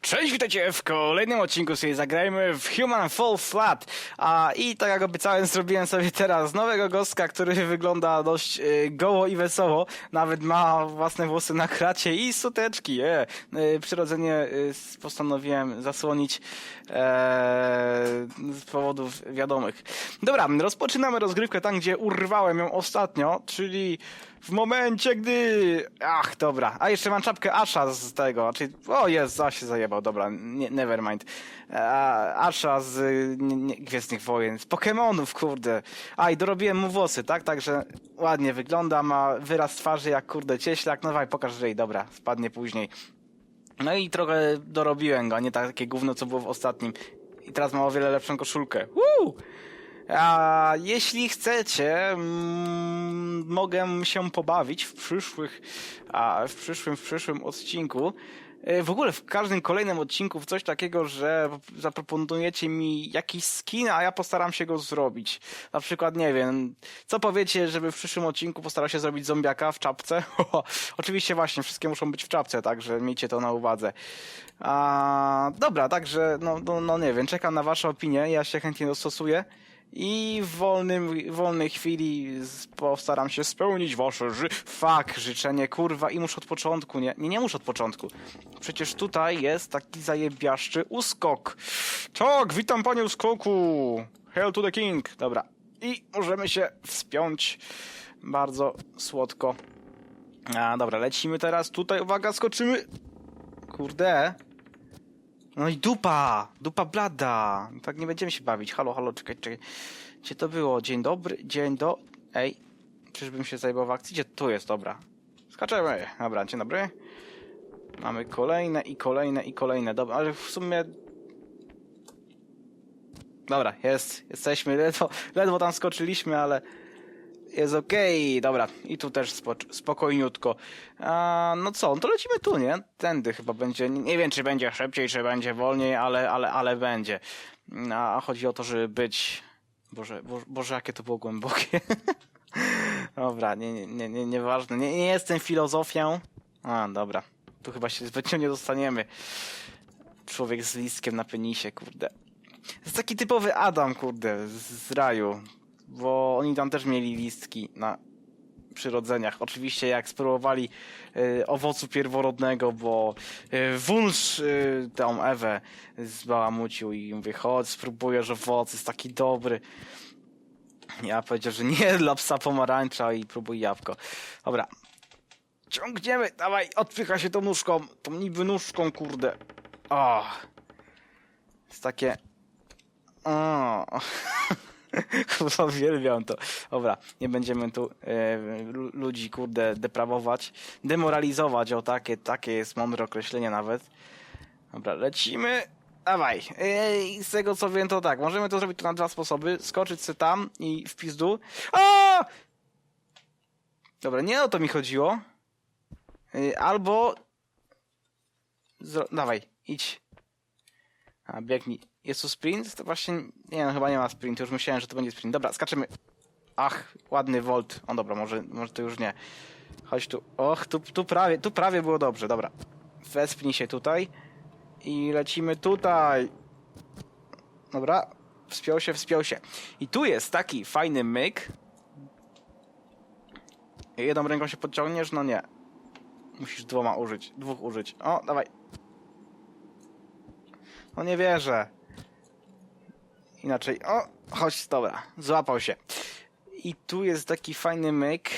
Cześć, witajcie w kolejnym odcinku sobie zagrajmy w Human Fall Flat. A i tak jak obiecałem, zrobiłem sobie teraz nowego gostka, który wygląda dość y, goło i wesoło. Nawet ma własne włosy na kracie i suteczki. Je. Y, przyrodzenie y, postanowiłem zasłonić e, z powodów wiadomych. Dobra, rozpoczynamy rozgrywkę tam, gdzie urwałem ją ostatnio, czyli w momencie, gdy... Ach, dobra. A jeszcze mam czapkę Asha z tego, czyli... O, jest, za się zajebał, dobra, nie, never mind. E, Asha z nie, nie, Gwiezdnych Wojen, z Pokemonów, kurde. A, i dorobiłem mu włosy, tak? Także ładnie wygląda, ma wyraz twarzy jak, kurde, cieślak. No dawaj, pokaż ryj, dobra, spadnie później. No i trochę dorobiłem go, a nie takie gówno, co było w ostatnim. I teraz ma o wiele lepszą koszulkę. Woo! A jeśli chcecie, mm, mogę się pobawić w przyszłych, a w przyszłym, w przyszłym odcinku. E, W ogóle w każdym kolejnym odcinku w coś takiego, że zaproponujecie mi jakiś skin, a ja postaram się go zrobić. Na przykład, nie wiem, co powiecie, żeby w przyszłym odcinku postarał się zrobić zombiaka w czapce? Oczywiście właśnie, wszystkie muszą być w czapce, także miejcie to na uwadze. A, dobra, także, no, no, no nie wiem, czekam na wasze opinie, ja się chętnie dostosuję. I w wolnym, wolnej chwili postaram się spełnić wasze ży... Fuck, życzenie, kurwa, i muszę od początku, nie? Nie, nie muszę od początku. Przecież tutaj jest taki zajebiaszczy uskok. Tak, witam panie uskoku. Hail to the king. Dobra. I możemy się wspiąć bardzo słodko. A, dobra, lecimy teraz tutaj. Uwaga, skoczymy. Kurde. No i dupa! Dupa blada! Tak nie będziemy się bawić. Halo, halo, czekaj, czekaj. Gdzie to było? Dzień dobry, dzień do... Ej, czyżbym się zajmował w akcji? Gdzie tu jest? Dobra. Skaczemy. Dobra, dzień dobry. Mamy kolejne i kolejne i kolejne. Dobra, ale w sumie... Dobra, jest. Jesteśmy. Ledwo, ledwo tam skoczyliśmy, ale... Jest okej, dobra. I tu też spokojniutko. A, no co, no to lecimy tu, nie? Tędy chyba będzie. Nie, nie wiem, czy będzie szybciej, czy będzie wolniej, ale, ale, ale będzie. A chodzi o to, żeby być. Boże, Boże, Boże jakie to było głębokie. dobra, nie, nie, nie, nie, nieważne. Nie, nie jestem filozofią. A, dobra. Tu chyba się zbytnio nie dostaniemy. Człowiek z listkiem na penisie, kurde. To jest taki typowy Adam, kurde, z, z raju. Bo oni tam też mieli listki na przyrodzeniach. Oczywiście jak spróbowali y, owocu pierworodnego, bo y, wunsz y, tą Ewę zbałamucił i mówię, chodź, spróbujesz owoc, jest taki dobry. Ja powiedział, że nie dla psa pomarańcza i próbuj jabłko. Dobra. Ciągniemy, dawaj, odpycha się tą nóżką, tą niby nóżką, kurde. O. Jest takie... O. Kurwa, uwielbiam to. Dobra, nie będziemy tu e, lu- ludzi, kurde, deprawować. Demoralizować, o takie, takie jest mądre określenie nawet. Dobra, lecimy. Dawaj. Ej, z tego co wiem, to tak. Możemy to zrobić tu na dwa sposoby. Skoczyć sobie tam i w pizdu. A! Dobra, nie o to mi chodziło. Y, Albo... Zro... Dawaj, idź. A, biegnij. Jest tu sprint? To właśnie... Nie no, chyba nie ma sprintu. Już myślałem, że to będzie sprint. Dobra, skaczemy. Ach, ładny volt. O dobra, może, może to już nie. Chodź tu. Och, tu, tu prawie, tu prawie było dobrze. Dobra. Wespnij się tutaj. I lecimy tutaj. Dobra. Wspiął się, wspiął się. I tu jest taki fajny myk. Jedną ręką się podciągniesz? No nie. Musisz dwoma użyć. Dwóch użyć. O, dawaj. No nie wierzę. Inaczej. O, chodź, dobra. Złapał się. I tu jest taki fajny myk.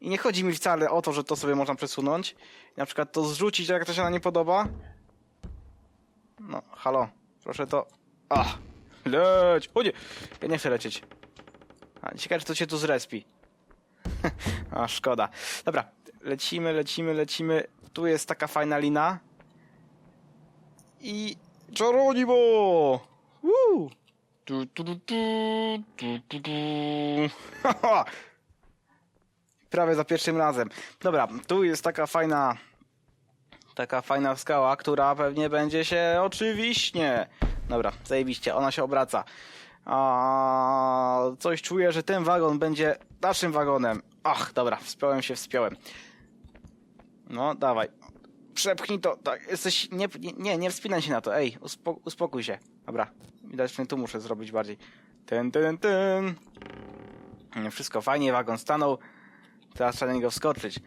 I nie chodzi mi wcale o to, że to sobie można przesunąć. Na przykład to zrzucić, jak to się na nie podoba. No, halo. Proszę to... Ach, leć! O nie! Ja nie chcę lecieć. A, ciekawe, czy to się tu zrespi. A, szkoda. Dobra, lecimy, lecimy, lecimy. Tu jest taka fajna lina. I... Czaronimo! Woo! Tu, tu, tu, tu, tu, tu. Haha! Prawie za pierwszym razem. Dobra, tu jest taka fajna taka fajna skała, która pewnie będzie się oczywiście. Dobra, zajebiście, ona się obraca. A coś czuję, że ten wagon będzie naszym wagonem. Ach, dobra, wspiąłem się, wspiąłem. No, dawaj. Przepchnij to, tak, jesteś, nie, nie, nie, wspinaj się na to, ej, uspo, uspokój się. Dobra, widać, że tu muszę zrobić bardziej. Ten, ten, ten. Wszystko fajnie, wagon stanął. Teraz trzeba na niego wskoczyć.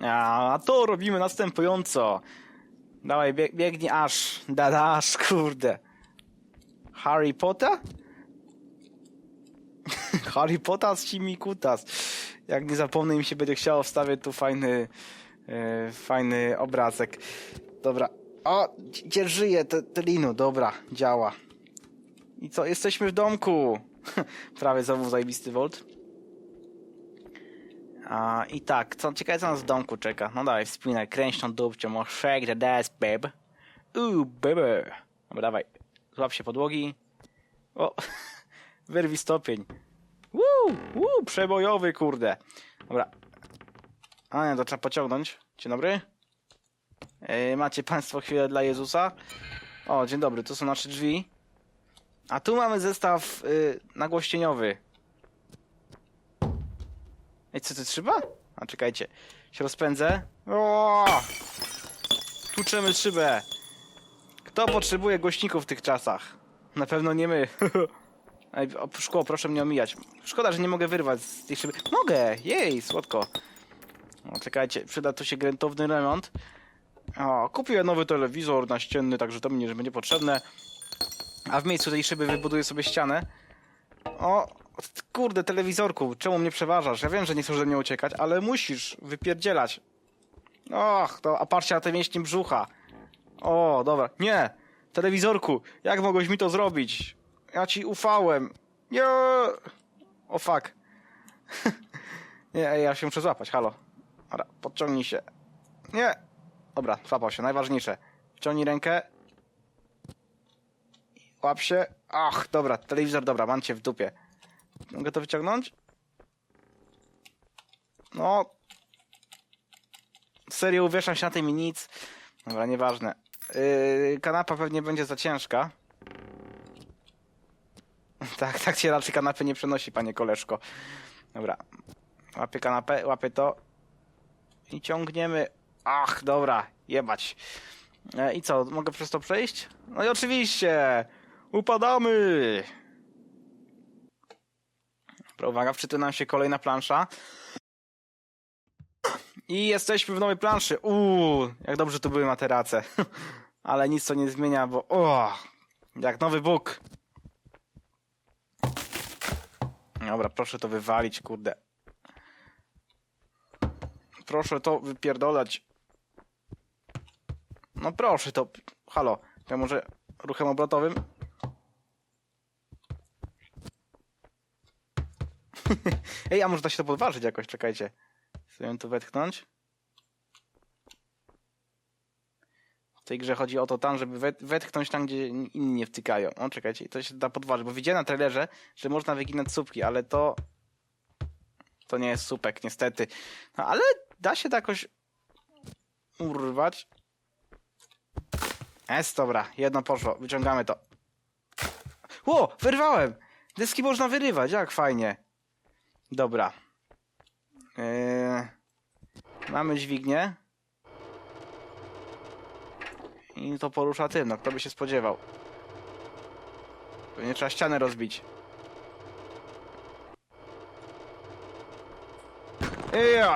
A to robimy następująco. Dawaj, bieg, biegnij aż. Da, aż, kurde. Harry Potter? Harry Potter z Cimi Kutas. Jak nie zapomnę, mi się będzie chciało, wstawię tu fajny, e, fajny obrazek. Dobra. O, gdzie żyje te, te linu? Dobra, działa. I co, jesteśmy w domku. Prawie znowu zajebisty volt. A, I tak, co, ciekawe co nas w domku czeka. No dawaj, wspinaj, kręć tą dupcią, o shake the desk, babe. Ooh, baby. Dobra, dawaj, złap się podłogi. O, wyrwij stopień. Woo, woo, przebojowy, kurde. Dobra. A nie, to trzeba pociągnąć. Dzień dobry. E, macie państwo chwilę dla Jezusa? O, dzień dobry, to są nasze drzwi. A tu mamy zestaw y, nagłośnieniowy. Ej, co to trzeba? A czekajcie, się rozpędzę. O! Tłuczemy szybę. Kto potrzebuje głośników w tych czasach? Na pewno nie my. Ej, szkło, proszę mnie omijać. Szkoda, że nie mogę wyrwać z tej szyby. Mogę! Jej, słodko. O, czekajcie, przyda tu się grętowny remont. O, kupiłem nowy telewizor naścienny, także to mi nie będzie potrzebne. A w miejscu tej szyby wybuduję sobie ścianę. O, kurde, telewizorku, czemu mnie przeważasz? Ja wiem, że nie chcesz ode mnie uciekać, ale musisz wypierdzielać. Och, to aparcie na te mięśnie brzucha. O, dobra. Nie! Telewizorku, jak mogłeś mi to zrobić? Ja ci ufałem. Nie! O fuck. nie, ja się muszę złapać, halo. Dobra, podciągnij się. Nie! Dobra, złapał się, najważniejsze. Wciągnij rękę. Łap się. Ach, dobra, telewizor, dobra, mam cię w dupie. Mogę to wyciągnąć? No. Serio, uwieszam się na tym i nic. Dobra, nieważne. Yy, kanapa pewnie będzie za ciężka. Tak, tak się raczej kanapy nie przenosi, panie koleżko. Dobra. Łapię kanapę, łapię to. I ciągniemy. Ach, dobra, jebać. E, I co, mogę przez to przejść? No i oczywiście! Upadamy! Dobra, uwaga, wczytuje nam się kolejna plansza. I jesteśmy w nowej planszy. Uuu, jak dobrze tu były materace. Ale nic to nie zmienia, bo o, jak nowy Bóg. Dobra, proszę to wywalić, kurde. Proszę to wypierdolać. No proszę to. Halo, ja może ruchem obrotowym? Ej, a może da się to podważyć jakoś, czekajcie. Chcę tu wetchnąć. W tej grze chodzi o to tam, żeby wet wetchnąć tam, gdzie inni nie wtykają. O, czekajcie, to się da podważyć, bo widziałem na trailerze, że można wyginać słupki, ale to... To nie jest słupek, niestety. No, ale da się to jakoś urwać. Jest, dobra, jedno poszło, wyciągamy to. Ło, wyrwałem! Deski można wyrywać, jak fajnie. Dobra. Yy, mamy dźwignię. I to porusza tym, no kto by się spodziewał. Pewnie trzeba ścianę rozbić.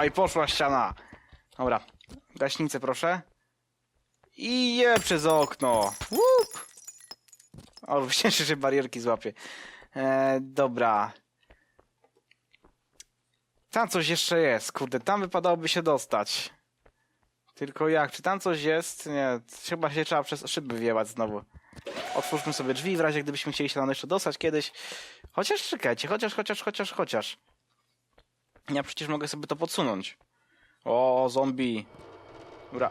I poszła ściana. Dobra, gaśnicę proszę. I je przez okno. Łup! O, cieszę się, barierki złapie. E, dobra. Tam coś jeszcze jest, kurde, tam wypadałoby się dostać. Tylko jak? Czy tam coś jest? Nie, chyba się trzeba przez szyby wjebać znowu. Otwórzmy sobie drzwi w razie gdybyśmy chcieli się tam jeszcze dostać kiedyś. Chociaż czekajcie, chociaż, chociaż, chociaż, chociaż. Ja przecież mogę sobie to podsunąć. O, zombie. Dobra.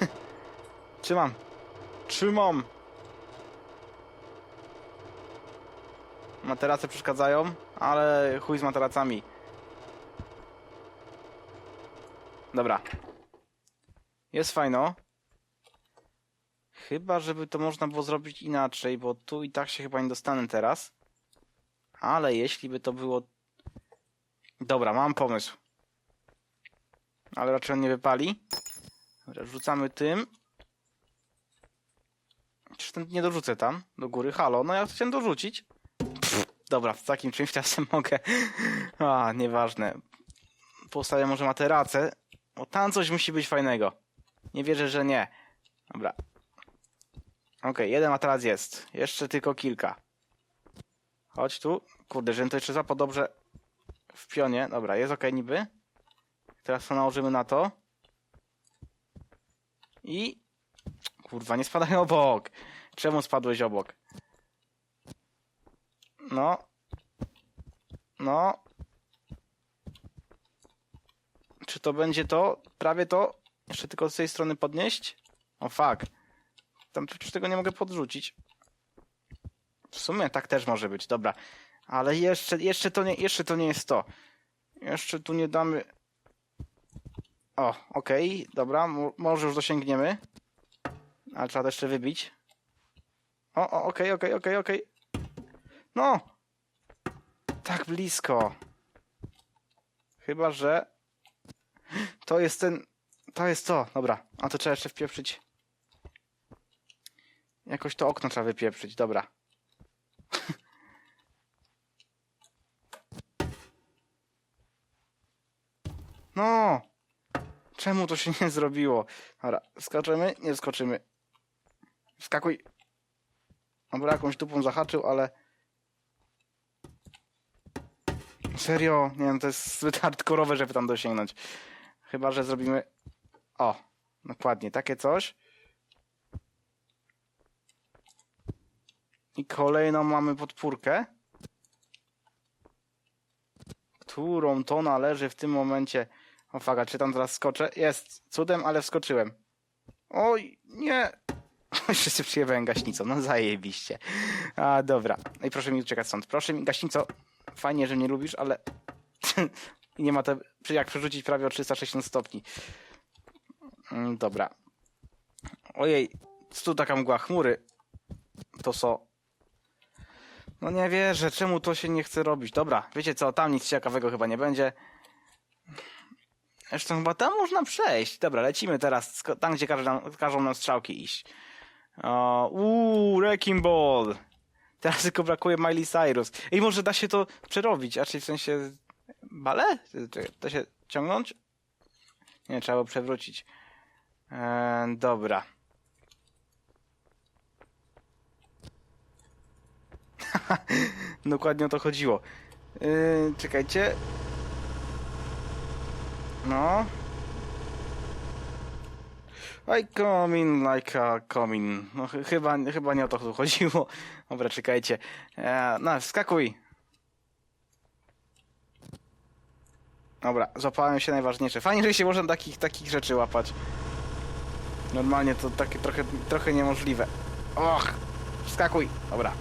Trzymam. Trzymam. Materace przeszkadzają, ale chuj z materacami. Dobra. Jest fajno. Chyba, żeby to można było zrobić inaczej, bo tu i tak się chyba nie dostanę teraz. Ale jeśli by to było... Dobra, mam pomysł. Ale raczej on nie wypali. Dobra, rzucamy tym. Czy ten nie dorzucę tam? Do góry? Halo, no ja chciałem dorzucić. Pff, dobra, z takim czymś czasem mogę. A, nieważne. Postawię może materacę. Bo tam coś musi być fajnego. Nie wierzę, że nie. Dobra. Okej, jeden materac jest. Jeszcze tylko kilka. Chodź tu. Kurde, że to jeszcze złapał dobrze w pionie. Dobra, jest okej niby. Teraz to nałożymy na to. I... Kurwa, nie spadaj obok. Czemu spadłeś obok? No. No. Czy to będzie to? Prawie to? Jeszcze tylko z tej strony podnieść? O fuck. Tam przecież tego nie mogę podrzucić. W sumie tak też może być, dobra. Ale jeszcze, jeszcze, to, nie, jeszcze to nie jest to. Jeszcze tu nie damy... O, okej, dobra, mo- może już dosięgniemy. Ale trzeba to jeszcze wybić. O, o, okej, okej, okej, okej. No! Tak blisko. Chyba, że... To jest ten... To jest to, dobra. A to trzeba jeszcze wpieprzyć. Jakoś to okno trzeba wypieprzyć, dobra. No! Czemu to się nie zrobiło? Dobra, skaczemy? Nie skoczymy. Skakuj. Dobra, jakąś dupą zahaczył, ale... Serio? Nie wiem, to jest zbyt hardkorowe, żeby tam dosięgnąć. Chyba, że zrobimy... O, dokładnie, takie coś. I kolejną mamy podpórkę. Którą to należy w tym momencie... O faga, czy tam teraz skoczę? Jest, cudem, ale wskoczyłem. Oj, nie! Jeszcze się przyjebałem gaśnicą, no zajebiście. A, dobra. I proszę mi uciekać stąd. Proszę mi, gaśnico, fajnie, że mnie lubisz, ale... Nie ma to jak przerzucić prawie o 360 stopni. Mm, Dobra. Ojej, tu taka mgła chmury? To co? No nie wierzę, czemu to się nie chce robić? Dobra, wiecie co, tam nic ciekawego chyba nie będzie. Zresztą chyba tam można przejść. Dobra, lecimy teraz tam, gdzie każą każą nam strzałki iść. O, Wrecking Ball. Teraz tylko brakuje Miley Cyrus. I może da się to przerobić, a czyli w sensie... Bale? Da się ciągnąć? Nie, trzeba było przewrócić. Eee, dobra. Dokładnie o to chodziło. Yy, czekajcie. No. I come in like a come in. No ch- chyba, chyba nie o to tu chodziło. Dobra, czekajcie. E, no, wskakuj. Dobra, złapałem się najważniejsze. Fajnie, że się można takich, takich rzeczy łapać. Normalnie to takie trochę, trochę niemożliwe. Och, wskakuj. Dobra.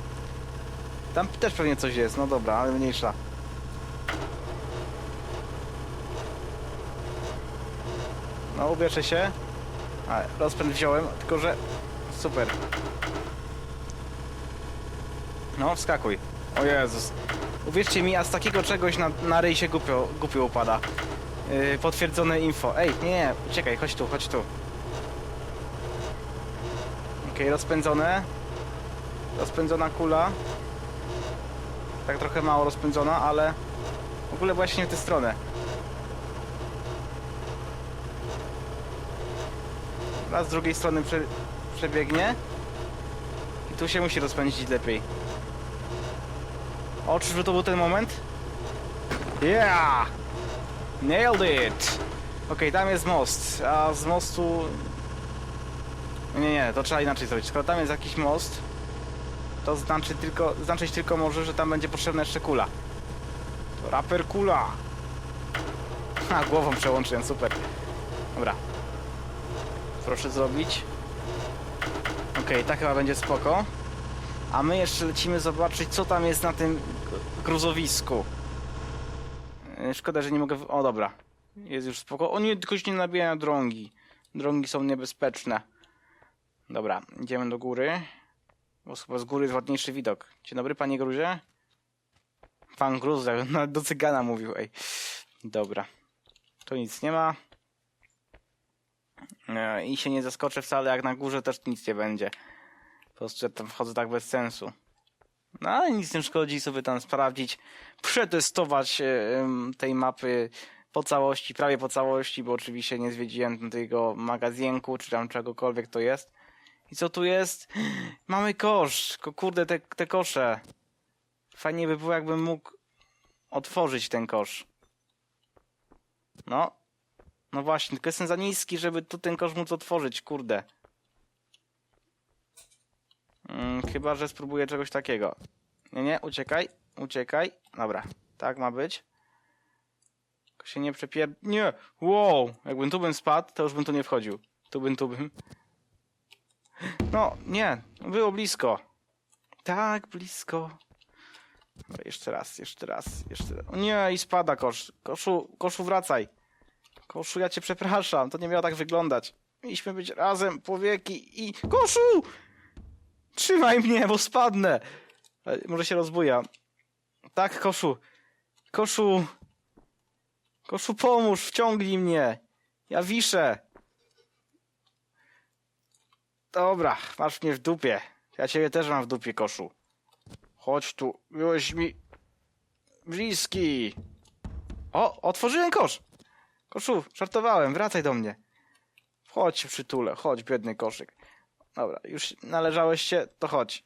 Tam też pewnie coś jest, no dobra, ale mniejsza. No, ubierzę się. A, rozpęd wziąłem, tylko że... Super. No, wskakuj. O Jezus. Uwierzcie mi, a z takiego czegoś na, na ryj się głupio, głupio upada. Yy, potwierdzone info. Ej, nie, nie, uciekaj, chodź tu, chodź tu. Okej, rozpędzone. Rozpędzona kula. Tak trochę mało rozpędzona, ale... W ogóle właśnie w tę stronę. Raz z drugiej strony prze, przebiegnie. I tu się musi rozpędzić lepiej. O, czyżby to był ten moment? Yeah! Nailed it! Okej, tam jest most, a z mostu... Nie, nie, to trzeba inaczej zrobić. Skoro tam jest jakiś most, to znaczy tylko, znaczyć tylko może, że tam będzie potrzebna jeszcze kula. To raper kula! Ha, głową przełączyłem, super. Dobra, proszę zrobić. Okej, tak chyba będzie spoko. A my jeszcze lecimy zobaczyć, co tam jest na tym gruzowisku. E, Szkoda, że nie mogę... O, dobra. Jest już spoko. O nie, tylko się nie nabijają drągi. Drągi są niebezpieczne. Dobra, idziemy do góry. Bo chyba z góry jest ładniejszy widok. Dzień dobry, panie gruzie. Pan gruz, do cygana mówił, ej. Dobra. Tu nic nie ma. E, I się nie zaskoczę wcale, jak na górze też nic nie będzie. Po prostu ja tam wchodzę tak bez sensu. No ale nic nie szkodzi sobie tam sprawdzić, przetestować e, tej mapy po całości, prawie po całości, bo oczywiście nie zwiedziłem tego magazynku, czy tam czegokolwiek to jest. I co tu jest? Mamy kosz, Ko- kurde te, te kosze. Fajnie by było jakbym mógł otworzyć ten kosz. No. No właśnie, tylko jestem za niski, żeby tu ten kosz móc otworzyć, kurde. Mm, chyba, że spróbuję czegoś takiego. Nie, nie, uciekaj, uciekaj. Dobra, tak ma być. Tylko się nie przepier... Nie! Wow! Jakbym tu bym spadł, to już bym tu nie wchodził. Tu bym, tu bym. No, nie, było blisko. Tak, blisko. Dobra, jeszcze raz, jeszcze raz, jeszcze raz. O nie, i spada kosz. Koszu, koszu wracaj. Koszu, ja cię przepraszam, to nie miało tak wyglądać. Mieliśmy być razem, powieki i... Koszu! Trzymaj mnie, bo spadnę. Może się rozbuja. Tak, Koszu. Koszu. Koszu, pomóż, wciągnij mnie. Ja wiszę. Dobra, masz mnie w dupie. Ja ciebie też mam w dupie, Koszu. Chodź tu, byłeś mi bliski. O, otworzyłem kosz. Koszu, żartowałem, wracaj do mnie. Chodź się przytulę, chodź, biedny koszyk. Dobra, już należałeś się, to chodź.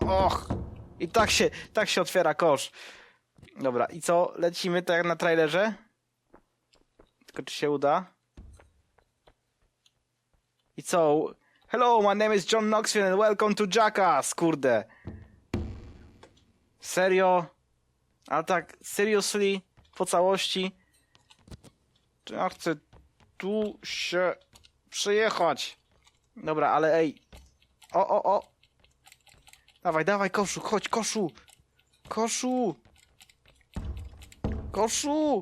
Och, i tak się, tak się otwiera kosz. Dobra, i co, lecimy tak jak na trailerze? Tylko czy się uda? I co? Hello, my name is John Knoxville and welcome to Jackass, kurde. Serio? Ale tak, seriously? Po całości? Czy ja chcę tu się przejechać? Dobra, ale ej. O, o, o. Dawaj, dawaj, koszu, chodź, koszu. Koszu. Koszu.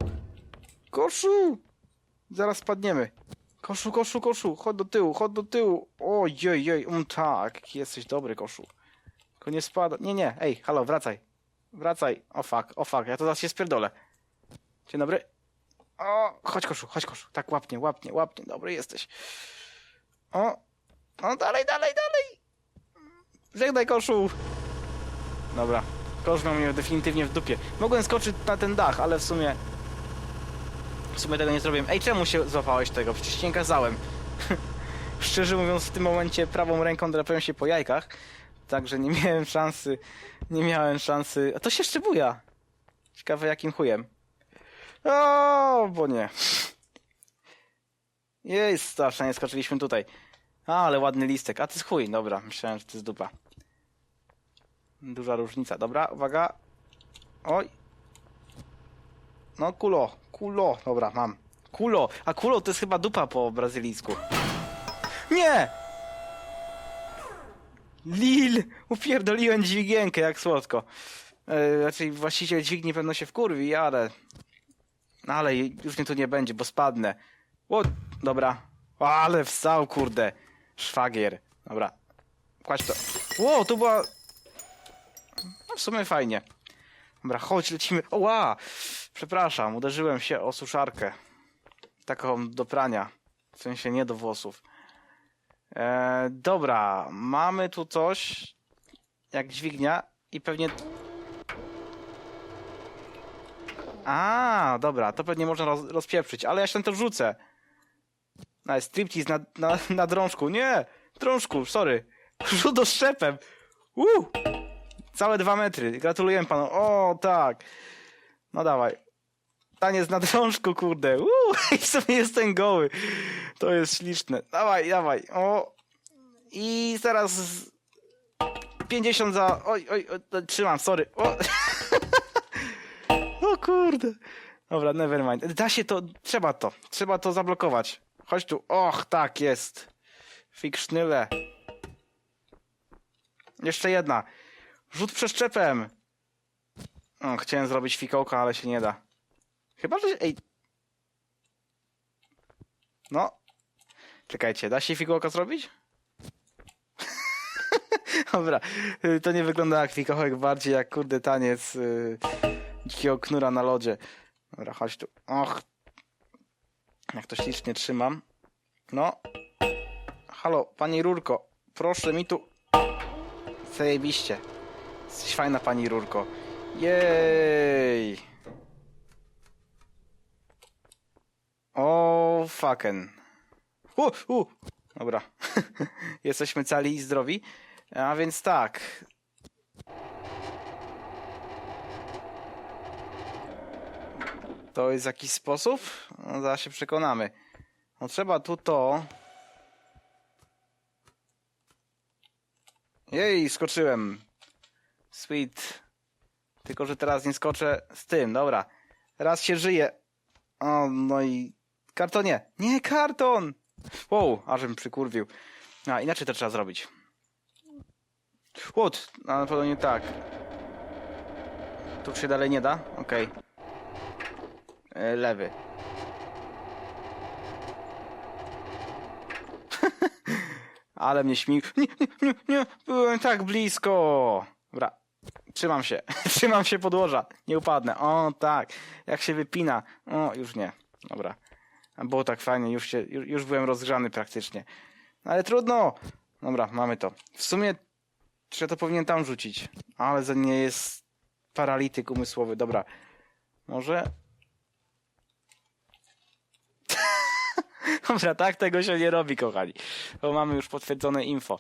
Koszu. Zaraz spadniemy. Koszu, koszu, koszu, chodź do tyłu, chodź do tyłu. Ojej, jej, um tak, jesteś dobry, koszu. Tylko nie spada. Nie, nie, ej, halo, wracaj. Wracaj. O fuck, o fuck, ja to zaraz się spierdolę. Dzień dobry. O, chodź koszu, chodź koszu. Tak, łapnie, łapnie, łapnie, dobry jesteś. O, o, dalej, dalej, dalej. Żegnaj koszu. Dobra, kosz miał mnie definitywnie w dupie. Mogłem skoczyć na ten dach, ale w sumie... W sumie tego nie zrobiłem. Ej, czemu się złapałeś tego? Przecież ci nie kazałem. Szczerze mówiąc, w tym momencie prawą ręką drapiłem się po jajkach, także nie miałem szansy, nie miałem szansy... A to się jeszcze buja. Ciekawe jakim chujem. O, bo nie. Jest strasznie, nie skoczyliśmy tutaj. A, ale ładny listek. A to jest chuj, dobra. Myślałem, że to jest dupa. Duża różnica. Dobra, uwaga. Oj. No, kulo, kulo. Dobra, mam. Kulo. A kulo to jest chyba dupa po brazylijsku. Nie! Lil! Upierdoliłem dźwigienkę, jak słodko. E, raczej właściciel dźwigni pewno się wkurwi, ale... No ale już mnie tu nie będzie, bo spadnę. O, dobra. O, ale wstał, kurde. Szwagier. Dobra. Kładź to. Ło, to była... No w sumie fajnie. Dobra, chodź, lecimy. Oła! Przepraszam, uderzyłem się o suszarkę. Taką do prania. W sensie nie do włosów. E, dobra, mamy tu coś jak dźwignia i pewnie... A, dobra, to pewnie można roz, rozpieprzyć, ale ja się to rzucę. Na striptease na, na, na drążku. Nie! Drążku, sorry. Rzut oszczepem. Uh! Całe dwa metry. Gratuluję panu. O, tak. No dawaj. Taniec na drążku, kurde. Uh! I w sumie jestem goły. To jest śliczne. Dawaj, dawaj. O. I teraz 50 za... Oj, oj, oj trzymam, sorry. O. kurde. Dobra, never mind. Da się to, trzeba to. Trzeba to zablokować. Chodź tu. Och, tak jest. Fiksznyle. Jeszcze jedna. Rzut przeszczepem. O, chciałem zrobić fikołka, ale się nie da. Chyba, że... Ej. No. Czekajcie, da się fikołka zrobić? Dobra, y, to nie wygląda jak fikołek, bardziej jak kurde taniec yy, dzikiego knura na lodzie. Dobra, chodź tu. Och. Jak to ślicznie trzymam. No. Halo, pani Rurko, proszę mi tu... Zajebiście. Jesteś fajna, pani Rurko. Jej. O, fucking. U, u. Dobra. Jesteśmy cali i zdrowi. A więc tak. To jest jakiś sposób? No, zaraz się przekonamy. No trzeba tu to. Jej, skoczyłem. Sweet. Tylko, że teraz nie skoczę z tym, dobra. Raz się żyje. O, no i... Kartonie! Nie, karton! Wow, ażem przykurwił. A, inaczej to trzeba zrobić. Łód, a na pewno nie tak. Tu się dalej nie da? Okej. E, Lewy. Ale mnie śmig... Nie, nie, nie, nie, byłem tak blisko. Dobra, trzymam się, trzymam się podłoża, nie upadnę. O, tak, jak się wypina. O, już nie, dobra. Było tak fajnie, już, się, już, już byłem rozgrzany praktycznie. Ale trudno. Dobra, mamy to. W sumie, czy ja to powinien tam rzucić? Ale za nie jest paralityk umysłowy. Dobra, może... Dobra, tak tego się nie robi, kochani. Bo mamy już potwierdzone info.